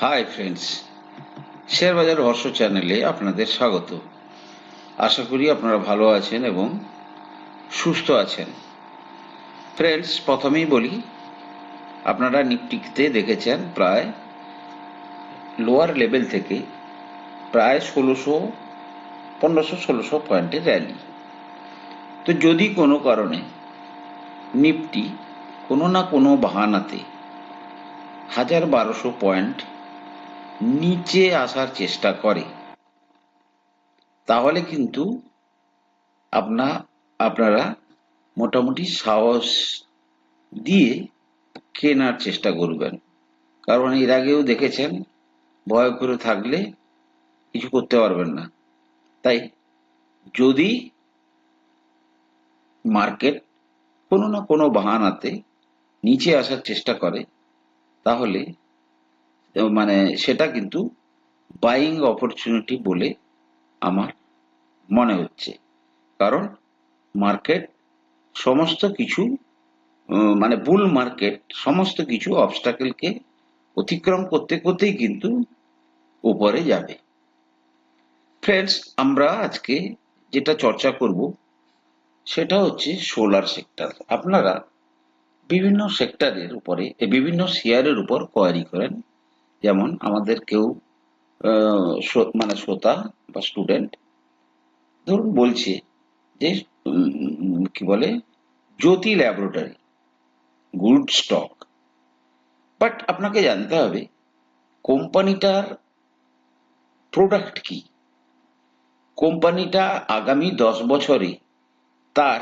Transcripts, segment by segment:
Hi friends share বাজার রহস্য চ্যানেলে আপনাদের স্বাগত। আশা করি আপনারা ভালো আছেন এবং সুস্থ আছেন। ফ্রেন্ডস প্রথমেই বলি, আপনারা নিফটিতে দেখেছেন প্রায় লোয়ার লেভেল থেকে প্রায় ষোলোশো, পনেরোশো, ষোলোশো পয়েন্টের র্যালি তো যদি কোনো কারণে নিফটি কোনো না কোনো বাহানাতে হাজার বারোশো পয়েন্ট নিচে আসার চেষ্টা করে। তাহলে কিন্তু আপনা, আপনারা মোটামুটি সাহস দিয়ে কেনার চেষ্টা করবেন। কারণ এর আগেও দেখেছেন, ভয় করে থাকলে কিছু করতে পারবেন না। তাই যদি মার্কেট কোনো না কোনো বাহানাতে নিচে আসার চেষ্টা করে, তাহলে মানে সেটা কিন্তু বাইং অপরচুনিটি বলে আমার মনে হচ্ছে। কারণ মার্কেট সমস্ত কিছু মানে বুল মার্কেট সমস্ত কিছু অবস্টাকেলকে অতিক্রম করতে করতেই কিন্তু উপরে যাবে। ফ্রেন্ডস আমরা আজকে যেটা চর্চা করব সেটা হচ্ছে সোলার সেক্টর আপনারা বিভিন্ন সেক্টরের উপরে, বিভিন্ন শেয়ারের উপর কোয়ারি করেন। যেমন আমাদের কেউ মানে শ্রোতা বা স্টুডেন্ট ধরুন বলছে যে কি বলে, Jyothy laboratory good stock but আপনাকে জানতে হবে, কোম্পানিটার প্রোডাক্ট কি? কোম্পানিটা আগামী দশ বছরে তার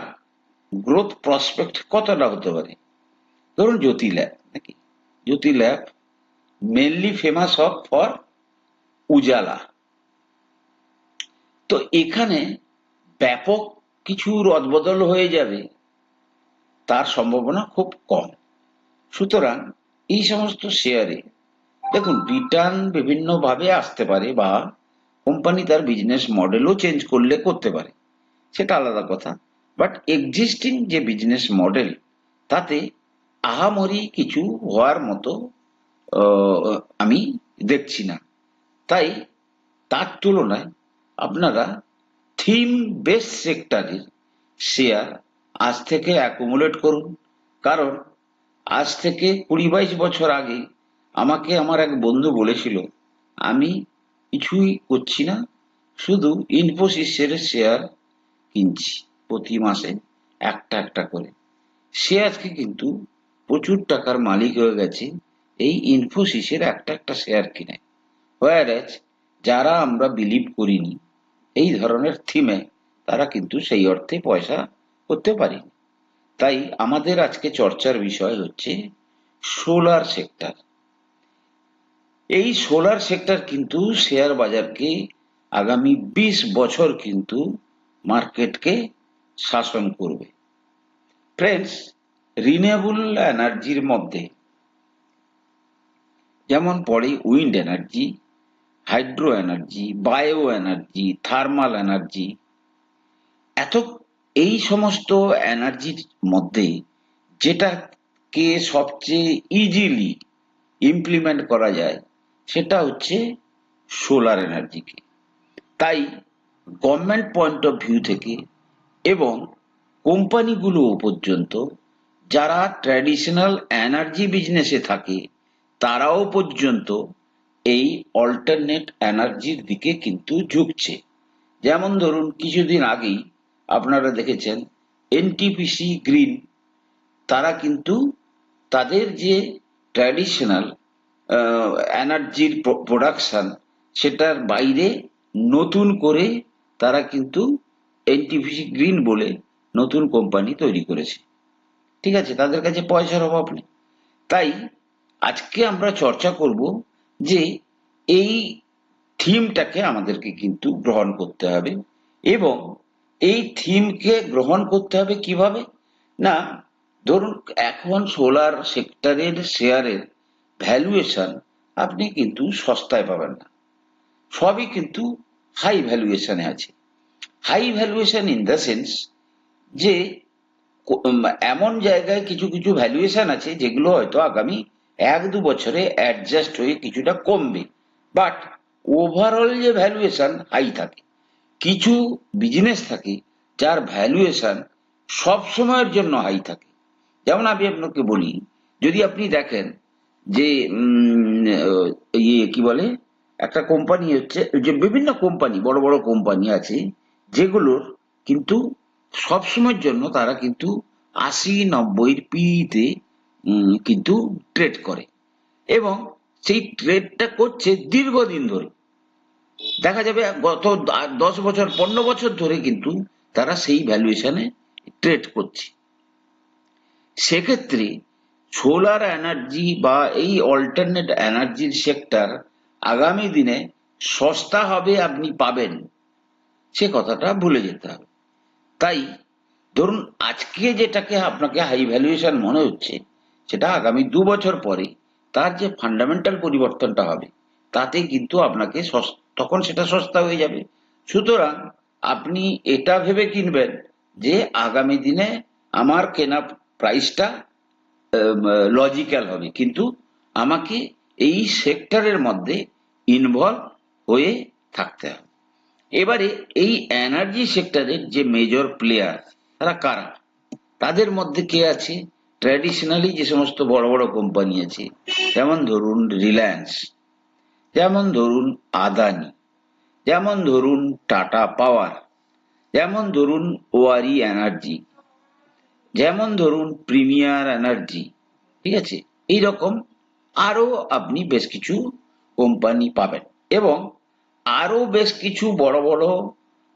গ্রোথ প্রসপেক্ট কতটা হতে পারে? ধরুন জ্যোতি ল্যাব নাকি? জ্যোতি ল্যাব মেনলি ফেমাস হক ফর উজালা তো এখানে ব্যাপক কিছু রদবদল হয়ে যাবে, তার সম্ভাবনা খুব কম। সুতরাং এই সমস্ত শেয়ারে, দেখুন রিটার্ন বিভিন্নভাবে আসতে পারে বা কোম্পানি তার বিজনেস মডেলও চেঞ্জ করলে করতে পারে। সেটা আলাদা কথা। বাট এক্সিস্টিং যে বিজনেস মডেল তাতে আহামরি কিছু হওয়ার মতো আমি দেখছি না। তাই তার তুলনায় আপনারা থিম বেস সেক্টরের শেয়ার আজ থেকে অ্যাকুমুলেট করুন। কারণ আজ থেকে কুড়ি বাইশ বছর আগে আমাকে আমার এক বন্ধু বলেছিল, আমি কিছুই করছি না, শুধু ইনফোসিসের শেয়ার কিনছি প্রতি মাসে একটা একটা করে। সে আজকে কিন্তু প্রচুর টাকার মালিক হয়ে গেছে। এই ইনফোসিসের একটা একটা শেয়ার কিনে। হোয়ারাজ যারা আমরা বিলিভ করিনি, এই ধরনের থিমে তারা কিন্তু সেই অর্থে পয়সা করতে পারিনি। তাই আমাদের আজকে চর্চার বিষয় হচ্ছে সোলার সেক্টর এই সোলার সেক্টর কিন্তু শেয়ার বাজারকে আগামী বিশ বছর কিন্তু মার্কেটকে শাসন করবে। ফ্রেন্ডস রিনিউয়েবল এনার্জির মধ্যে যেমন পড়ে wind energy hydro energy bio energy thermal energy. এত, এই সমস্ত এনার্জির মধ্যে যেটাকে সবচেয়ে ইজিলি ইমপ্লিমেন্ট করা যায়, সেটা হচ্ছে সোলার এনার্জিকে তাই গভর্নমেন্ট পয়েন্ট অফ ভিউ থেকে এবং কোম্পানিগুলো পর্যন্ত যারা ট্র্যাডিশনাল এনার্জি বিজনেসে থাকে তারাও পর্যন্ত এই অল্টারনেট এনার্জির দিকে কিন্তু ঝুঁকছে। যেমন ধরুন, কিছুদিন আগেই আপনারা দেখেছেন এনটিপিসি গ্রিন তারা কিন্তু তাদের যে ট্র্যাডিশনাল এনার্জির প্রোডাকশান সেটার বাইরে নতুন করে তারা কিন্তু এনটিপিসি গ্রিন বলে নতুন কোম্পানি তৈরি করেছে। ঠিক আছে, তাদের কাছে পয়সার অভাব নেই। তাই আজকে আমরা চর্চা করব যে এই থিমটাকে আমাদেরকে কিন্তু গ্রহণ করতে হবে এবং এই থিমকে গ্রহণ করতে হবে কীভাবে? না, ধরুন এখন সোলার সেক্টরের শেয়ারের ভ্যালুয়েশন আপনি কিন্তু সস্তায় পাবেন না। সবই কিন্তু হাই ভ্যালুয়েশনে আছে। High valuation in the sense যে এমন জায়গায় কিছু কিছু ভ্যালুয়েশন আছে যেগুলো হয়তো আগামী এক দু বছরে অ্যাডজাস্ট হয়ে কিছুটা কমবে। বাট ওভারঅল যে ভ্যালুয়েশন হাই থাকে, কিছু বিজনেস থাকে যার ভ্যালুয়েশন সব সময়ের জন্য হাই থাকে। যেমন আমি আপনাকে বলি, যদি আপনি দেখেন যে ইয়ে কি বলে, একটা কোম্পানি হচ্ছে, যে বিভিন্ন কোম্পানি বড় বড় কোম্পানি আছে, যেগুলোর কিন্তু সব সময়ের জন্য তারা কিন্তু আশি নব্বই পিতে কিন্তু ট্রেড করে। এবং সেই ট্রেডটা করছে দীর্ঘদিন ধরে। দেখা যাবে গত দশ বছর, পনেরো বছর ধরে কিন্তু তারা সেই ভ্যালুয়েশনে ট্রেড করছে। সেক্ষেত্রে সোলার এনার্জি বা এই অল্টারনেট এনার্জির সেক্টর আগামী দিনে সস্তা হবে আপনি পাবেন। সে কথাটা ভুলে যেতে হবে। তাই ধরুন, আজকে যেটাকে আপনাকে হাই ভ্যালুয়েশন মনে হচ্ছে সেটা আগামী দু বছর পরে তার যে ফান্ডামেন্টাল পরিবর্তনটা হবে, তাতে কিন্তু আপনাকে তখন সেটা সস্তা হয়ে যাবে। সুতরাং আপনি এটা ভেবে কিনবেন যে আগামী দিনে আমার কেনা প্রাইসটা লজিক্যাল হবে। কিন্তু আমাকে এই সেক্টরের মধ্যে ইনভলভ হয়ে থাকতে হবে। এবারে এই এনার্জি সেক্টরের যে মেজর প্লেয়ার তারা কারা? তাদের মধ্যে কে আছে? ট্র্যাডিশনালি যে সমস্ত বড় বড় কোম্পানি আছে, যেমন ধরুন রিলায়েন্স যেমন ধরুন আদানি যেমন ধরুন টাটা পাওয়ার যেমন ধরুন ওয়ারি এনার্জি যেমন ধরুন প্রিমিয়ার এনার্জি ঠিক আছে? এইরকম আরও আপনি বেশ কিছু কোম্পানি পাবেন এবং আরও বেশ কিছু বড় বড়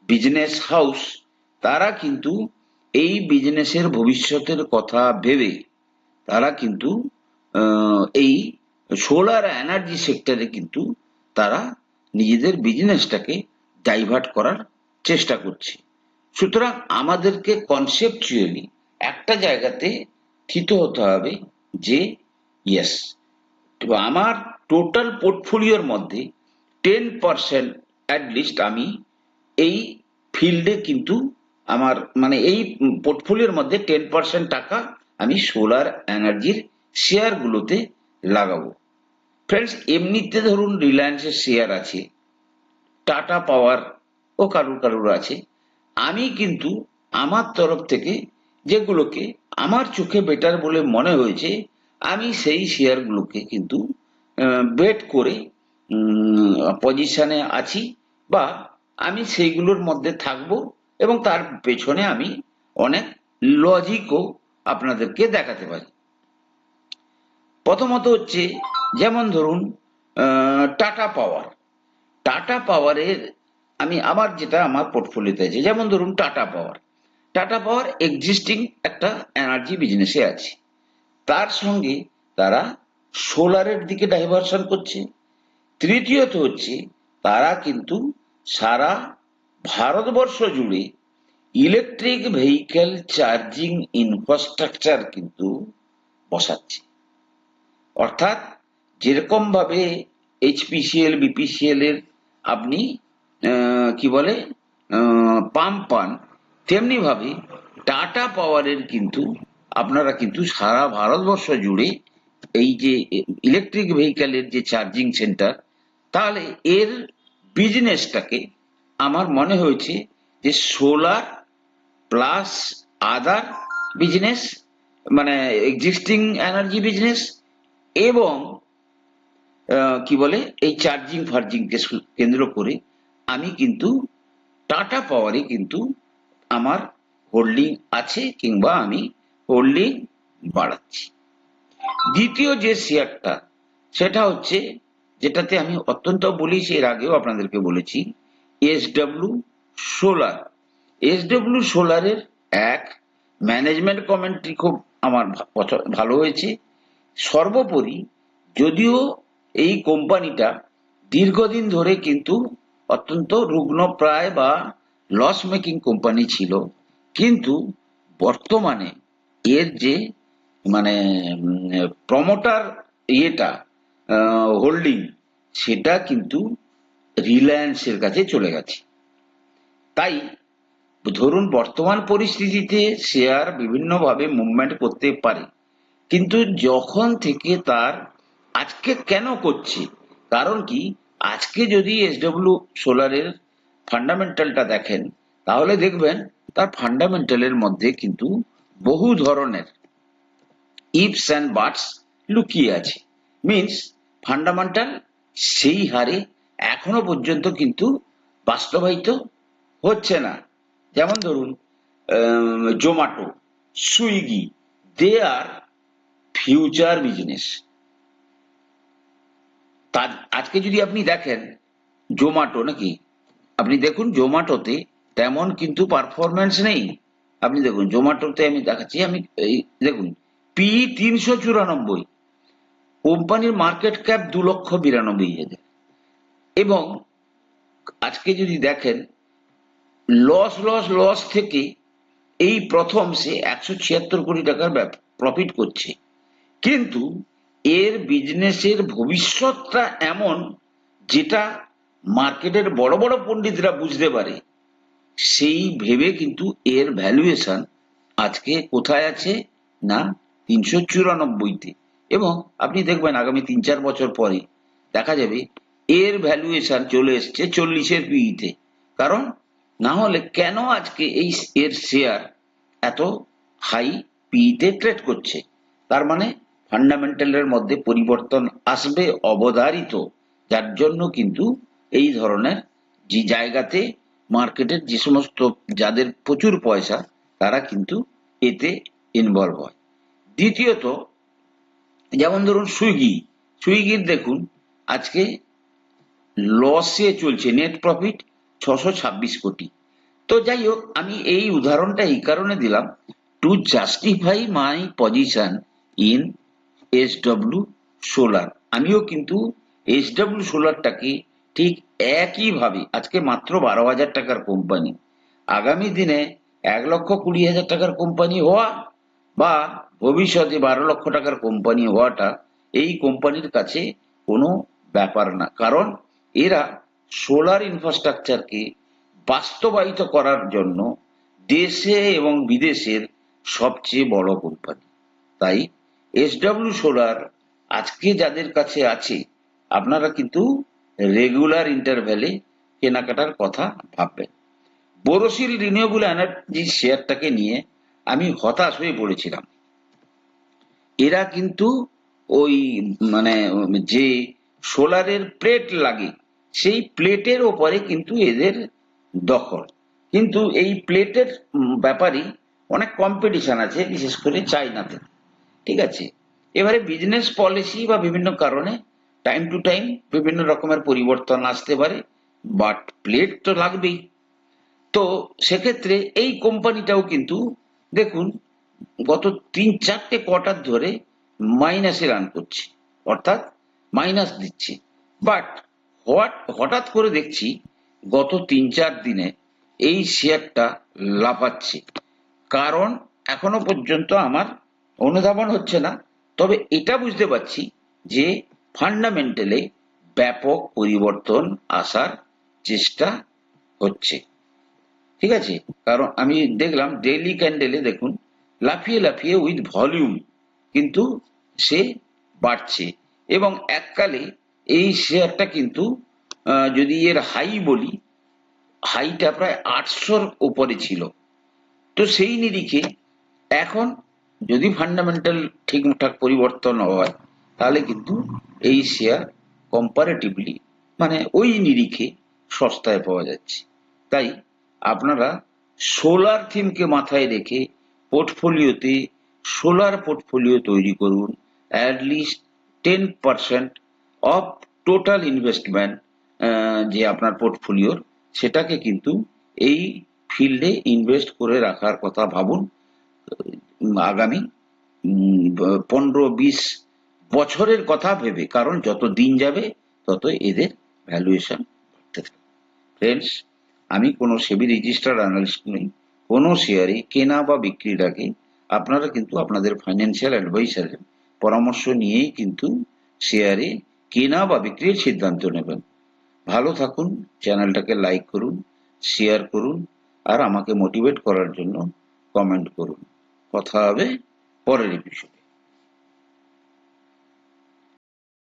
বিজনেস হাউস তারা কিন্তু এই বিজনেসের ভবিষ্যতের কথা ভেবে তারা কিন্তু এই সোলার এনার্জি সেক্টরে কিন্তু তারা নিজেদের বিজনেসটাকে ডাইভার্ট করার চেষ্টা করছে। সুতরাং আমাদেরকে কনসেপচুয়ালি একটা জায়গাতে থিত হতে হবে যে ইয়েস আমার টোটাল পোর্টফোলিওর মধ্যে টেন পার্সেন্ট অ্যাটলিস্ট আমি এই ফিল্ডে কিন্তু আমার মানে এই পোর্টফোলিওর মধ্যে টেন পার্সেন্ট টাকা আমি সোলার এনার্জির শেয়ারগুলোতে লাগাবো। ফ্রেন্ডস এমনিতে ধরুন রিলায়েন্সের শেয়ার আছে টাটা পাওয়ার ও কারুর কারুর আছে। আমি কিন্তু আমার তরফ থেকে যেগুলোকে আমার চোখে বেটার বলে মনে হয়েছে, আমি সেই শেয়ারগুলোকে কিন্তু বেট করে পজিশনে আছি বা আমি সেইগুলোর মধ্যে থাকব। এবং তার পেছনে আমি অনেক লজিকও আপনাদেরকে দেখাতে পারি। প্রথমত হচ্ছে, যেমন ধরুন টাটা পাওয়ার। টাটা পাওয়ারের আমি আমার যেটা আমার পোর্টফোলিওতে আছে, যেমন ধরুন, Tata power. Tata power existing একটা এনার্জি বিজনেসে আছে। তার সঙ্গে তারা সোলারের দিকে ডাইভারশন করছে। তৃতীয়ত হচ্ছে, তারা কিন্তু সারা ভারতবর্ষ জুড়ে ইলেকট্রিক ভেহিকেল চার্জিং ইনফ্রাস্ট্রাকচার কিন্তু বসাচ্ছে। অর্থাৎ যেরকম ভাবে এইচপিসিএল বিপিসিএল এর আপনি কি বলে পাম্প পান তেমনি ভাবে টাটা পাওয়ারের কিন্তু আপনারা কিন্তু সারা ভারতবর্ষ জুড়ে এই যে ইলেকট্রিক ভেহিকেলের যে চার্জিং সেন্টার তাহলে এর বিজনেসটাকে আমার মনে হয়েছে যে সোলার প্লাস আদার বিজনেস মানে এক্সিস্টিং এনার্জি বিজনেস এবং কি বলে, এই চার্জিং ফার্জিংকে কেন্দ্র করে আমি কিন্তু টাটা পাওয়ারে কিন্তু আমার হোল্ডিং আছে কিংবা আমি হোল্ডিং বাড়াচ্ছি। দ্বিতীয় যে শেয়ারটা সেটা হচ্ছে যেটাতে আমি অত্যন্ত বলেছি এর আগেও আপনাদেরকে বলেছি এসডব্লিউ সোলার এসডব্লিউ সোলারের এক ম্যানেজমেন্ট কমেন্ট্রি খুব আমার ভালো হয়েছে। সর্বোপরি যদিও এই কোম্পানিটা দীর্ঘদিন ধরে কিন্তু অত্যন্ত রুগ্নপ্রায় বা লস মেকিং কোম্পানি ছিল। কিন্তু বর্তমানে এর যে মানে প্রমোটার ইয়েটা হোল্ডিং সেটা কিন্তু রিলায়েন্সের কাছে চলে গেছে। তাই ধরুন বর্তমান পরিস্থিতিতে শেয়ার বিভিন্নভাবে মুভমেন্ট করতে পারে, কিন্তু যখন থেকে তার আজকে কেন করছে? কারণ কি? আজকে যদি এসডব্লিউ সোলারের ফান্ডামেন্টালটা দেখেন, তাহলে দেখবেন তার ফান্ডামেন্টালের মধ্যে কিন্তু বহু ধরনের ইফস অ্যান্ড বাটস লুকিয়ে আছে। মিন্স ফান্ডামেন্টাল সেই হারে এখনও পর্যন্ত কিন্তু বাস্তবায়িত হচ্ছে না। যেমন ধরুন Zomato Swiggy they are future business তার, আজকে যদি আপনি দেখেন জোম্যাটো নাকি, আপনি দেখুন জোম্যাটোতে তেমন কিন্তু পারফরমেন্স নেই। আপনি দেখুন জোম্যাটোতে আমি দেখাচ্ছি, আমি এই দেখুন পি তিনশো চুরানব্বই। কোম্পানির মার্কেট ক্যাপ দু লক্ষ বিরানব্বই হাজার। এবং আজকে যদি দেখেন লস লস লস থেকে এই প্রথম সে একশো ছিয়াত্তর কোটি টাকার প্রফিট করছে। কিন্তু এর বিজনেসের ভবিষ্যৎটা এমন যেটা মার্কেটের বড় বড় পণ্ডিতরা বুঝতে পারে। সেই ভেবে কিন্তু এর ভ্যালুয়েশন আজকে কোথায় আছে না তিনশো চুরানব্বইতে। এবং আপনি দেখবেন আগামী তিন চার বছর পরে দেখা যাবে এর ভ্যালুয়েশন চলে এসছে চল্লিশের পিইতে। কারণ না হলে কেন আজকে এই এর শেয়ার এত হাই পিইতে ট্রেড করছে? তার মানে ফান্ডামেন্টালের মধ্যে পরিবর্তন আসবে, অবধারিত। যার জন্য কিন্তু এই ধরনের যে জায়গাতে মার্কেটের যে সমস্ত যাদের প্রচুর পয়সা, তারা কিন্তু এতে ইনভলভ হয়। দ্বিতীয়ত, যেমন ধরুন সুইগি। সুইগির দেখুন, আজকে লসে চলছে নেট প্রফিট ছশো ছাব্বিশ কোটি। তো যাই হোক, আমি এই উদাহরণটা এই কারণে দিলাম to justify my position in S W solar আমিও কিন্তু এস ডব্লিউ সোলারটাকে ঠিক একইভাবে, আজকে মাত্র বারো হাজার টাকার কোম্পানি আগামী দিনে এক লক্ষ কুড়ি হাজার টাকার কোম্পানি হওয়া বা ভবিষ্যতে বারো লক্ষ টাকার কোম্পানি হওয়াটা এই কোম্পানির কাছে কোনো ব্যাপার না। কারণ এরা সোলার ইনফ্রাস্ট্রাকচারকে বাস্তবায়িত করার জন্য দেশে এবং বিদেশের সবচেয়ে বড় কোম্পানি তাই এসডব্লিউ সোলার আজকে যাদের কাছে আছে, আপনারা কিন্তু রেগুলার ইন্টারভ্যালে কেনাকাটার কথা ভাববেন। বোরোসিল রিনিউয়েবল এনার্জি শেয়ারটাকে নিয়ে আমি হতাশ হয়ে পড়েছিলাম। এরা কিন্তু ওই মানে যে সোলারের প্লেট লাগে সেই প্লেটের ওপরে কিন্তু এদের দখল। কিন্তু এই প্লেটের ব্যাপারে অনেক কম্পিটিশন আছে, বিশেষ করে চাইনাতে ঠিক আছে? এবারে বিজনেস পলিসি বা বিভিন্ন কারণে টাইম টু টাইম বিভিন্ন রকমের পরিবর্তন আসতে পারে বাট প্লেট তো লাগবেই। তো সেক্ষেত্রে এই কোম্পানিটাও কিন্তু, দেখুন, গত তিন, চারটে কোয়ার্টার ধরে মাইনাসে রান করছে, অর্থাৎ মাইনাস দিচ্ছে। বাট হঠাৎ করে দেখছি গত তিন চার দিনে এই শেয়ারটা লাফাচ্ছে। কারণ এখনও পর্যন্ত আমার অনুধাবন হচ্ছে না। তবে এটা বুঝতে পারছি যে ফান্ডামেন্টালে ব্যাপক পরিবর্তন আসার চেষ্টা হচ্ছে। ঠিক আছে? কারণ আমি দেখলাম ডেইলি ক্যান্ডেলে দেখুন, লাফিয়ে লাফিয়ে উইথ ভলিউম কিন্তু সে বাড়ছে এবং এককালে এই শেয়ারটা কিন্তু যদি এর হাই বলি হাইটা প্রায় আটশোর উপরে ছিল। তো সেই নিরিখে এখন যদি ফান্ডামেন্টাল ঠিকঠাক পরিবর্তন হয়, তাহলে কিন্তু এই শেয়ার কম্পারেটিভলি মানে ওই নিরিখে সস্তায় পাওয়া যাচ্ছে। তাই আপনারা সোলার থিমকে মাথায় রেখে পোর্টফোলিওতে সোলার পোর্টফোলিও তৈরি করুন at least ten percent of total investment যে আপনার পোর্টফোলিওর সেটাকে কিন্তু এই ফিল্ডে ইনভেস্ট করে রাখার কথা ভাবুন। আগামী পনেরো বিশ বছরের কথা ভেবে, কারণ যত দিন যাবে তত এদের ভ্যালুয়েশন বাড়তে থাকবে। ফ্রেন্ডস আমি কোনো সেবি রেজিস্টার অ্যানালিস্ট নই, কোনো শেয়ারে কেনা বা বিক্রির আগে আপনারা কিন্তু আপনাদের ফাইন্যান্সিয়াল অ্যাডভাইসারের পরামর্শ নিয়েই কিন্তু শেয়ারে কেনা বা বিক্রির সিদ্ধান্ত নেবেন। ভালো থাকুন, চ্যানেলটাকে লাইক করুন, শেয়ার করুন, আর আমাকে মোটিভেট করার জন্য কমেন্ট করুন। কথা হবে পরের এপিসোড